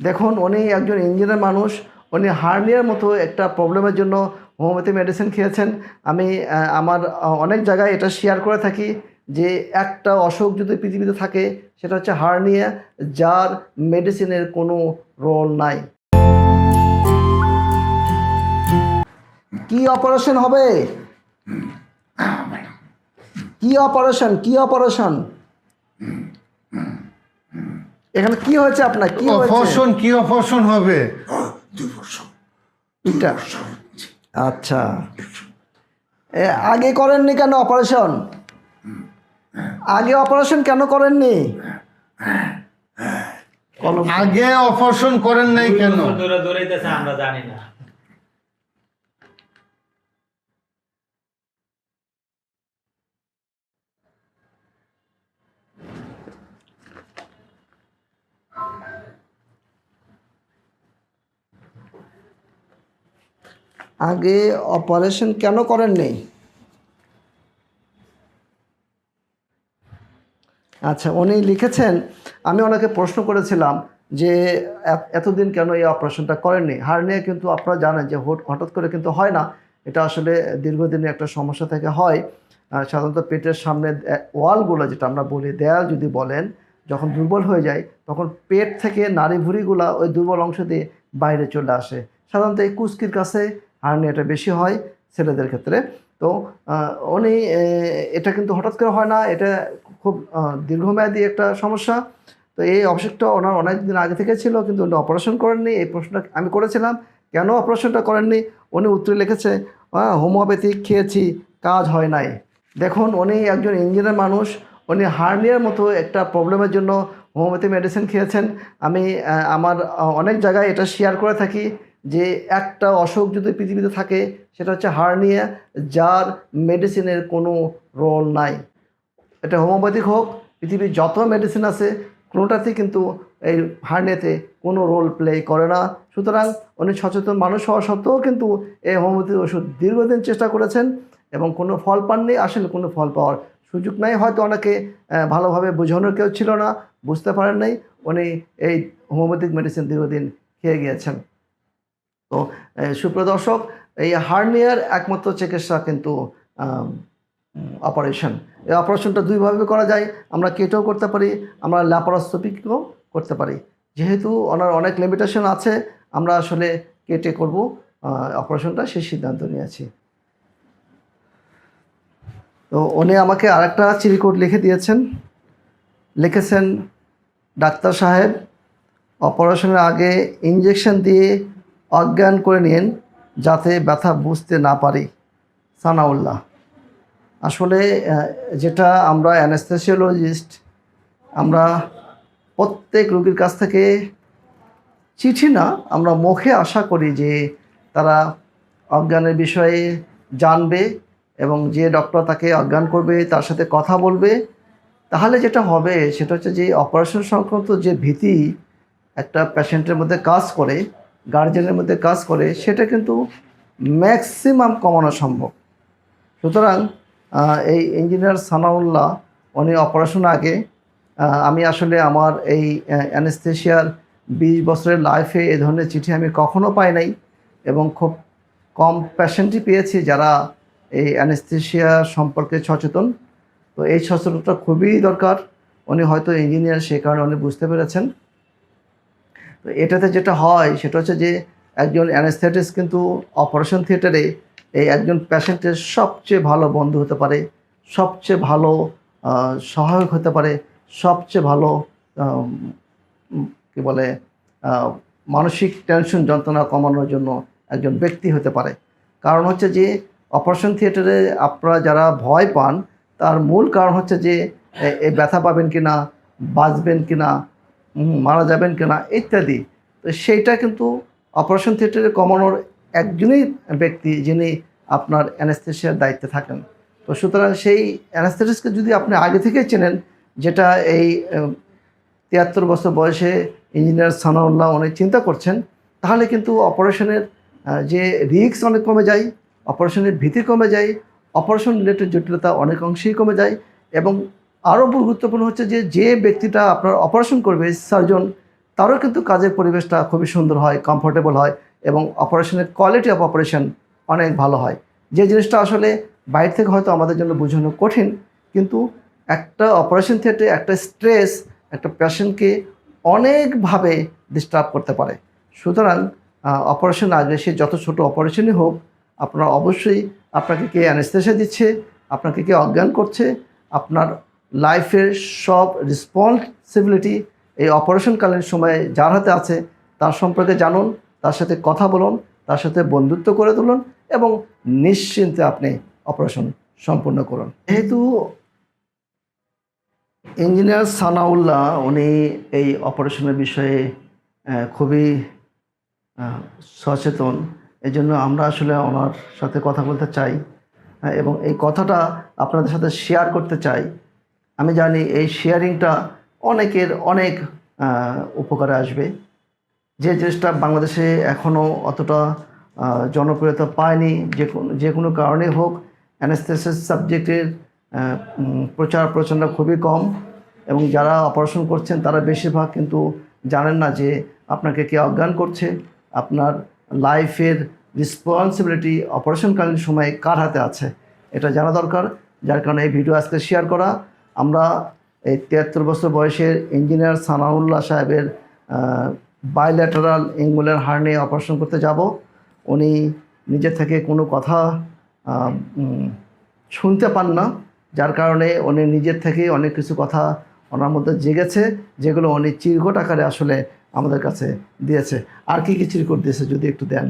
দেখুন উনি একজন ইঞ্জিনিয়ার মানুষ উনি হার্নিয়ার মতো একটা প্রবলেমের জন্য হোমিওপ্যাথি মেডিসিন খেয়েছেন। আমি আমার অনেক জায়গায় এটা শেয়ার করে থাকি যে একটা অসুখ যদি পৃথিবীতে থাকে সেটা হচ্ছে হার্নিয়া যার মেডিসিনের কোনো রোল নাই। কি অপারেশন হবে? কি অপারেশন? কি অপারেশন? এখানে কি হয়েছে আপনার কি হয়েছে অপশন কি অপশন হবে এটা আচ্ছা এ, আগে করেননি কেন অপারেশন আগে অপারেশন কেন করেননি আগে অপারেশন করেন নাই কেন আমরা জানি না আগে অপারেশন কেন করেননি আচ্ছা উনি লিখেছেন, আমি ওনাকে প্রশ্ন করেছিলাম যে এতদিন কেন এই অপারেশনটা করেননি? হার্নিয়া কিন্তু আপনারা জানেন যে হঠাৎ করে কিন্তু হয় না। এটা আসলে দীর্ঘদিনের একটা সমস্যা থেকে হয়। সাধারণত পেটের সামনে ওয়ালগুলো যেটা আমরা বলি, দেয়াল যদি বলেন, যখন দুর্বল হয়ে যায়, তখন পেট থেকে নাড়ি ভুঁড়িগুলো ওই দুর্বল অংশ দিয়ে বাইরে চলে আসে। সাধারণত এই কুস্কির কাছে হার্নিয়াটা বেশি হয় ছেলেদের ক্ষেত্রে। তো উনি এটা কিন্তু হঠাৎ করে হয় না, এটা খুব দীর্ঘমেয়াদী একটা সমস্যা। তো এই অবশ্যকটা ওনার অনেক দিন আগে থেকে ছিল, কিন্তু উনি অপারেশন করেননি। এই প্রশ্নটা আমি করেছিলাম, কেন অপারেশনটা করেননি? উনি উত্তরে লিখেছে হোমিওপ্যাথিক খেয়েছি, কাজ হয় নাই। দেখুন, উনি একজন ইঞ্জিনিয়ার মানুষ, উনি হার্নিয়ার মতো একটা প্রবলেমের জন্য হোমিওপ্যাথি মেডিসিন খেয়েছেন। আমি আমার অনেক জায়গায় এটা শেয়ার করে থাকি। যে একটা অসুখ যদি পৃথিবীতে থাকে, সেটা হচ্ছে হার্নিয়া, যার মেডিসিনের কোনো রোল নাই। এটা হোমিওপ্যাথিক হোক, পৃথিবীর যত মেডিসিন আছে কোনোটাতেই কিন্তু এই হার্নিয়াতে কোনো রোল প্লে করে না। সুতরাং উনি সচেতন মানুষ হওয়া সত্ত্বেও কিন্তু এই হোমিওপ্যাথিক ওষুধ দীর্ঘদিন চেষ্টা করেছেন এবং কোনো ফল পাননি। আসলে কোনো ফল পাওয়ার সুযোগ নাই। হয়তো অনেকে ভালোভাবে বোঝানোর কেউ ছিল না, বুঝতে পারেন নাই। উনি এই হোমিওপ্যাথিক মেডিসিন দীর্ঘদিন খেয়ে গিয়েছেন। তো সুপ্রদর্শক এই হার্নিয়ার একমাত্র চিকিৎসা কিন্তু অপারেশন। এই অপারেশনটা দুইভাবে করা যায়। আমরা কেটেও করতে পারি, আমরা ল্যাপারোস্কোপিকও করতে পারি। যেহেতু ওনার অনেক লিমিটেশন আছে, আমরা আসলে কেটে করব অপারেশনটা সেই সিদ্ধান্ত নিয়েছি। তো উনি আমাকে আরেকটা চিরিকোড লিখে দিয়েছেন। লিখেছেন, ডাক্তার সাহেব, অপারেশনের আগে ইঞ্জেকশন দিয়ে অজ্ঞান করে নিন যাতে ব্যথা বুঝতে না পারি। সানাউল্লাহ। আসলে যেটা আমরা অ্যানেস্থেসিওলজিস্ট আমরা প্রত্যেক রোগীর কাছ থেকে চিঠি না, আমরা মুখে আশা করি যে তারা অজ্ঞানের বিষয়ে জানবে এবং যে ডক্টর তাকে অজ্ঞান করবে, তার সাথে কথা বলবে। তাহলে যেটা হবে, সেটা হচ্ছে যে অপারেশন সংক্রান্ত যে ভীতি একটা পেশেন্টের মধ্যে কাজ করে গার্জেনের মধ্যে কাজ করে, সেটা কিন্তু ম্যাক্সিমাম কমানো সম্ভব। সুতরাং এই ইঞ্জিনিয়ার সানাউল্লাহ, উনি অপারেশন আগে আমি আসলে আমার এই অ্যানেস্থেশিয়ার বিশ বছরের লাইফে এ ধরনের চিঠি আমি কখনো পাই নাই এবং খুব কম পেশেন্টই পেয়েছি যারা এই অ্যানেস্থেশিয়া সম্পর্কে সচেতন। তো এই সচেতনতা খুবই দরকার। উনি হয়তো ইঞ্জিনিয়ার সে কারণে উনি বুঝতে পেরেছেন। এটাতে যেটা হয়, সেটা হচ্ছে যে একজন অ্যানেস্থেটিস কিন্তু অপারেশন থিয়েটারে এই একজন প্যাশেন্টের সবচেয়ে ভালো বন্ধু হতে পারে, সবচেয়ে ভালো সহায়ক হতে পারে, সবচেয়ে ভালো কি বলে মানসিক টেনশন যন্ত্রণা কমানোর জন্য একজন ব্যক্তি হতে পারে। কারণ হচ্ছে যে অপারেশন থিয়েটারে আপনারা যারা ভয় পান, তার মূল কারণ হচ্ছে যে ব্যথা পাবেন কি না বাঁচবেন কি না মারা যাবেন কি না ইত্যাদি। তো সেইটা কিন্তু অপারেশন থিয়েটারে কমানোর একজনই ব্যক্তি যিনি আপনার অ্যানেস্থেশিয়ার দায়িত্বে থাকেন। তো সুতরাং সেই অ্যানেস্থেটিসকে যদি আপনি আগে থেকে চেনেন, যেটা এই তিয়াত্তর বছর বয়সে ইঞ্জিনিয়ার সানাউল্লাহ অনেক চিন্তা করছেন, তাহলে কিন্তু অপারেশনের যে রিস্ক অনেক কমে যায় অপারেশনের ভীতি কমে যায় অপারেশন রিলেটেড জটিলতা অনেক অংশেই কমে যায় এবং আরও গুরুত্বপূর্ণ হচ্ছে যে যে ব্যক্তিটা আপনার অপারেশন করবে সার্জন তারও কিন্তু কাজের পরিবেশটা খুবই সুন্দর হয় কমফোর্টেবল হয় এবং অপারেশনের কোয়ালিটি অফ অপারেশন অনেক ভালো হয়। যে জিনিসটা আসলে বাইরে থেকে হয়তো আমাদের জন্য বোঝানো কঠিন, কিন্তু একটা অপারেশন থিয়েটারে একটা স্ট্রেস একটা পেশেন্টকে অনেকভাবে ডিস্টার্ব করতে পারে। সুতরাং অপারেশন আগে সে যত ছোট অপারেশনই হোক, আপনারা অবশ্যই আপনাকে কে অ্যানেস্থেসিয়া দিচ্ছে, আপনাকে কে অজ্ঞান করছে, আপনার লাইফের সব রেসপন্সিবিলিটি এই অপারেশনকালীন সময়ে যার হাতে আছে, তার সম্পর্কে জানুন, তার সাথে কথা বলুন, তার সাথে বন্ধুত্ব করে তুলুন এবং নিশ্চিন্তে আপনি অপারেশন সম্পূর্ণ করুন। যেহেতু ইঞ্জিনিয়ার সানাউল্লাহ, উনি এই অপারেশনের বিষয়ে খুবই সচেতন এই জন্য আমরা আসলে ওনার সাথে কথা বলতে চাই এবং এই কথাটা আপনাদের সাথে শেয়ার করতে চাই। আমি জানি এই শেয়ারিংটা অনেকের অনেক উপকারে আসবে। যে জিনিসটা বাংলাদেশে এখনও অতটা জনপ্রিয়তা পায়নি, যে কোনো যে কোনো কারণে হোক অ্যানাস্থেসিস সাবজেক্টের প্রচার প্রচারণা খুবই কম এবং যারা অপারেশন করছেন তারা বেশিরভাগ কিন্তু জানেন না যে আপনাকে কে অজ্ঞান করছে, আপনার লাইফের রেসপন্সিবিলিটি অপারেশনকালীন সময়ে কার হাতে আছে, এটা জানা দরকার। যার কারণে এই ভিডিও আজকে শেয়ার করা। আমরা এই তিয়াত্তর বছর বয়সের ইঞ্জিনিয়ার সানাউল্লাহ সাহেবের বাইল্যাটারাল এঙ্গুলার হার্নে অপারেশন করতে যাব। উনি নিজে থেকে কোনো কথা শুনতে পান না। যার কারণে উনি নিজের থেকেই অনেক কিছু কথা ওনার মধ্যে জেগেছে যেগুলো উনি চিরকট আকারে আসলে আমাদের কাছে দিয়েছে। আর কি কি চিরকট দিয়েছে যদি একটু দেন।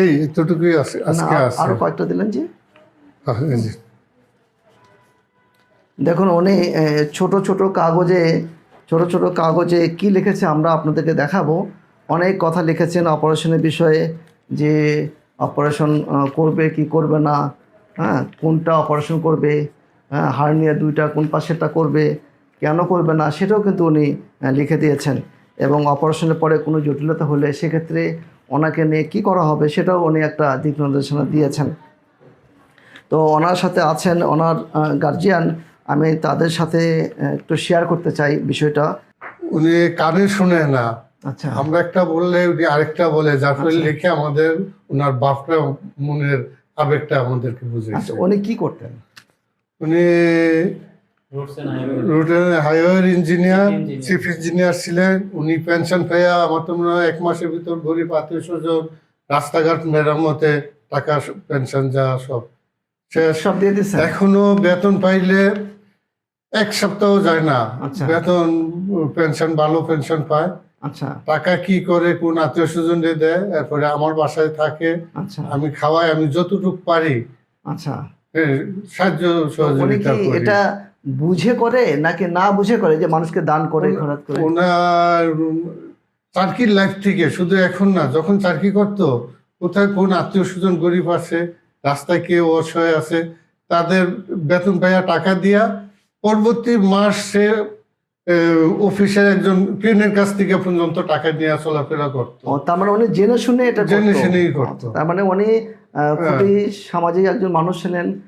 এই এতটুকুই আছে আজকে আছে। আরও কয়েকটা দিলেন যে। দেখুন, উনি ছোট ছোট কাগজে, ছোট ছোট কাগজে কি লিখেছে আমরা আপনাদেরকে দেখাবো। অনেক কথা লিখেছেন অপারেশনের বিষয়ে, যে অপারেশন করবে, কি করবে না হ্যাঁ কোনটা অপারেশন করবে হ্যাঁ হার্নিয়া দুইটা, কোন পাশেরটা করবে, কেন করবে না, সেটাও কিন্তু উনি লিখে দিয়েছেন। এবং অপারেশনের পরে কোনো জটিলতা হলে সেক্ষেত্রে ওনাকে নিয়ে কি করা হবে, সেটাও উনি একটা দিক নির্দেশনা দিয়েছেন। তো ওনার সাথে আছেন, ওনার গার্জিয়ান আমি তাদের সাথে একটু শেয়ার করতে চাই বিষয়টা। উনি কানে শুনে না। আচ্ছা। আমরা একটা বললে উনি আরেকটা বলে যার ফলে আচ্ছা। লিখে আমাদের ওনার বাপটা মনের আবেগটা আমাদেরকে আচ্ছা উনি কি করতেন? উনি হাইওয়ে হাইওয়ের ইঞ্জিনিয়ার চিফ ইঞ্জিনিয়ার ছিলেন। উনি পেনশন পেয়ে আমার তো মনে হয় এক মাসের ভিতর গরিব আত্মীয় স্বজন রাস্তাঘাট মেরামতে টাকা পেনশন যা সব সব দিয়ে দিচ্ছেন এখনও বেতন পাইলে এক সপ্তাহ যায় না। আচ্ছা। বেতন পেনশন ভালো পেনশন পায়। আচ্ছা। টাকা কি করে কোন আত্মীয় স্বজনরে দেয় এরপরে আমার বাসায় থাকে। আচ্ছা। আমি খাওয়াই আমি যতটুকু পারি। আচ্ছা। সাহায্য সহযোগিতা করি। এটা বুঝে করে নাকি না বুঝে করে যে মানুষকে দান করে খরচ করে? ওনার চারকির লাইফ থেকে শুধু এখন না যখন চারকি করতো কোথায় কোন আত্মীয় স্বজন গরিব আছে রাস্তায় কেউ অসহায় আছে তাদের বেতন পাইয়া টাকা দিয়া পরবর্তী মাস সে অফিসের একজন ক্লিনের কাছ থেকে পর্যন্ত টাকা নিয়ে চলাফেরা করতো। তার মানে উনি জেনে শুনে এটা জেনে। শুনেই করতো। তার মানে উনি আহ, খুবই সামাজিক একজন মানুষ ছিলেন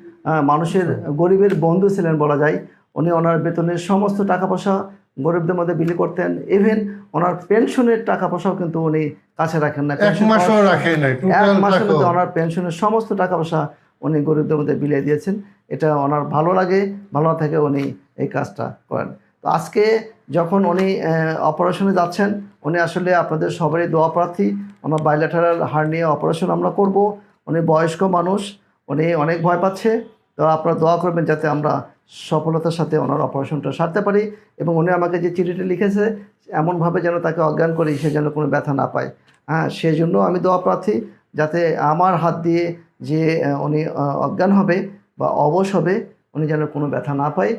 মানুষের গরিবের বন্ধু ছিলেন বলা যায়। উনি ওনার বেতনের সমস্ত টাকা পয়সা গরিবদের মধ্যে বিলি করতেন। ইভেন ওনার পেনশনের টাকা পয়সাও কিন্তু উনি কাছে রাখেন না। এক পেনশন মাসও পাওয়ার- রাখে এক মাসের মধ্যে ওনার পেনশনের সমস্ত টাকা পয়সা উনি গরিবদের মধ্যে বিলিয়ে দিয়েছেন। এটা ওনার ভালো লাগে, ভালো না থেকে উনি এই কাজটা করেন। তো আজকে যখন উনি অপারেশনে যাচ্ছেন, উনি আসলে আপনাদের সবারই দোয়া প্রার্থী। ওনার বাইলেটারাল হাড় নিয়ে অপারেশন আমরা করব। উনি বয়স্ক মানুষ, উনি অনেক ভয় পাচ্ছে। তো আপনারা দোয়া করবেন যাতে আমরা সফলতার সাথে ওনার অপারেশনটা সারতে পারি এবং উনি আমাকে যে চিঠিটি লিখেছে, এমনভাবে যেন তাকে অজ্ঞান করি, সে যেন কোনো ব্যথা না পায়। হ্যাঁ সেই জন্য আমি দোয়া প্রার্থী যাতে আমার হাত দিয়ে যে উনি অজ্ঞান হবে বা অবশ হবে উনি যেন কোনো ব্যথা না পায়।